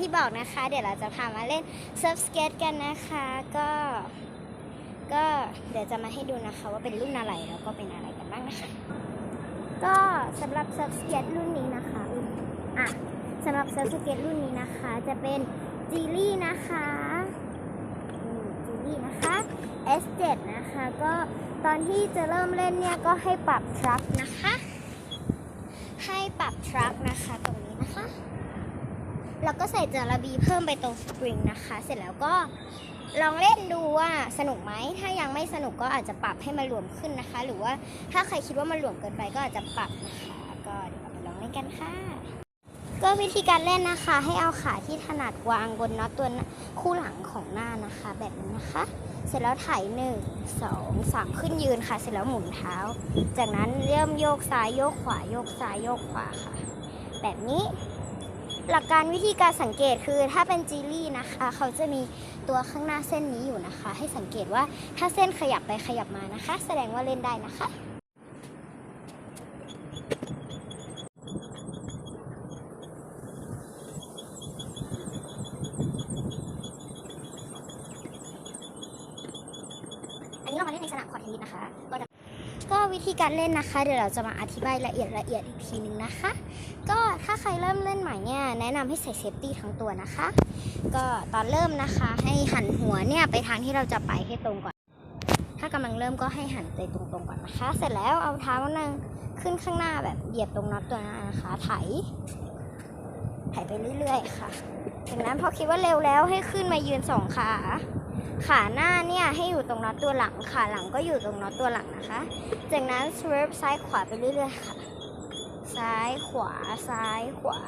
ที่บอกนะคะ เดี๋ยวเราจะพามาเล่นเซิร์ฟสเก็ตกันนะคะ ก็ ก็เดี๋ยวจะมาให้ดูนะคะ ว่าเป็นรุ่นอะไรแล้วก็เป็นอะไรกันบ้างนะคะ ก็สำหรับเซิร์ฟสเก็ตรุ่นนี้นะคะอุ๊ยอะสำหรับเซิร์ฟสเก็ตรุ่นนี้นะคะ จะเป็นจีลี่นะคะจีลี่นะคะ S7 นะคะ ก็ตอนที่จะเริ่มเล่นเนี่ยก็ให้ปรับทรัคนะคะ ให้ปรับทรัคนะคะตรงนี้ แล้วก็ใส่จาระบีเพิ่มไปตรงสปริงนะคะ เสร็จแล้วก็ลองเล่นดูว่าสนุกไหม ถ้ายังไม่สนุกก็อาจจะปรับให้มันหลวมขึ้นนะคะ หรือว่าถ้าใครคิดว่ามันหลวมเกินไปก็อาจจะปรับนะคะ ก็เดี๋ยวเราไปลองเล่นกันค่ะ ก็วิธีการเล่นนะคะ ให้เอาขาที่ถนัดวางบนน็อตตัวคู่หลังของหน้านะคะ แบบนี้นะคะ เสร็จแล้วไถหนึ่งสองสามขึ้นยืนค่ะ เสร็จแล้วหมุนเท้า จากนั้นเริ่มโยกซ้ายโยกขวาโยกซ้ายโยกขวาค่ะ แบบนี้ หลักการวิธีการสังเกตคือถ้าเป็นจีลี่นะคะ เขาจะมีตัวข้างหน้าเส้นนี้อยู่นะคะ ให้สังเกตว่าถ้าเส้นขยับไปขยับมานะคะ แสดงว่าเล่นได้นะคะอันนี้เรามาเล่นในสนามคอร์ตเทนนิสนะคะก็จะ ก็วิธีการเล่นนะคะ เดี๋ยวเราจะมาอธิบายละเอียดละเอียดอีกทีนึงนะคะ ก็ถ้าใครเริ่มเล่นใหม่เนี่ยแนะนำให้ใส่เซฟตี้ทั้งตัวนะคะ ก็ตอนเริ่มนะคะ ให้หันหัวเนี่ยไปทางที่เราจะไปให้ตรงก่อน ถ้ากำลังเริ่มก็ให้หันไปตรงๆก่อนนะคะ เสร็จแล้วเอาเท้านั่งขึ้นข้างหน้าแบบเหยียบตรงน็อตตัวนั้นนะคะไถไถไปเรื่อยๆค่ะจากนั้นพอคิดว่าเร็วแล้วให้ขึ้นมายืนสองขา ขาหน้าเนี่ยให้อยู่ตรงน็อตตัวหลัง ขาหลังก็อยู่ตรงน็อตตัวหลังนะคะ จากนั้น swerve ซ้ายขวาไปเรื่อยๆค่ะ ซ้ายขวาซ้ายขวา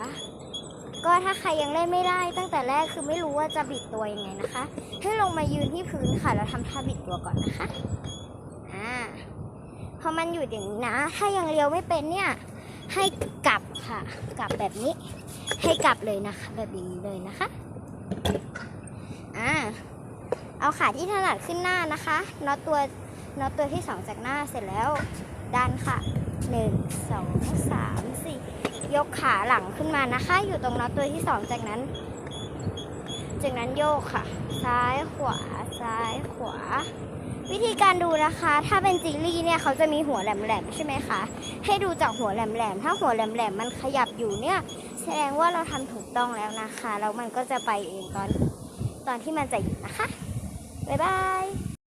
ก็ถ้าใครยังเล่นไม่ได้ตั้งแต่แรกคือไม่รู้ว่าจะบิดตัวยังไงนะคะ ให้ลงมายืนที่พื้นค่ะแล้วทำท่าบิดตัวก่อนนะคะ อ่า พอมันอยู่อย่างนี้นะ ถ้ายังเลี้ยวไม่เป็นเนี่ยให้กลับค่ะ กลับแบบนี้ ให้กลับเลยนะคะ แบบนี้เลยนะคะ เอาขาที่ถนัดขึ้นหน้านะคะน็อตตัวน็อตตัวที่สองจากหน้าเสร็จแล้วดันค่ะหนึ่งสองสามสี่ยกขาหลังขึ้นมานะคะ อยู่ตรงน็อตตัวที่สองจากนั้น จากนั้นโยกค่ะ ซ้ายขวาซ้ายขวา วิธีการดูนะคะ ถ้าเป็นจิลลี่เนี่ยเขาจะมีหัวแหลมๆใช่ไหมคะให้ดูจากหัวแหลมๆถ้าหัวแหลมๆมันขยับอยู่เนี่ย แสดงว่าเราทำถูกต้องแล้วนะคะแล้วมันก็จะไปเองตอนตอนที่มันจะหยุดนะคะ บ๊ายบาย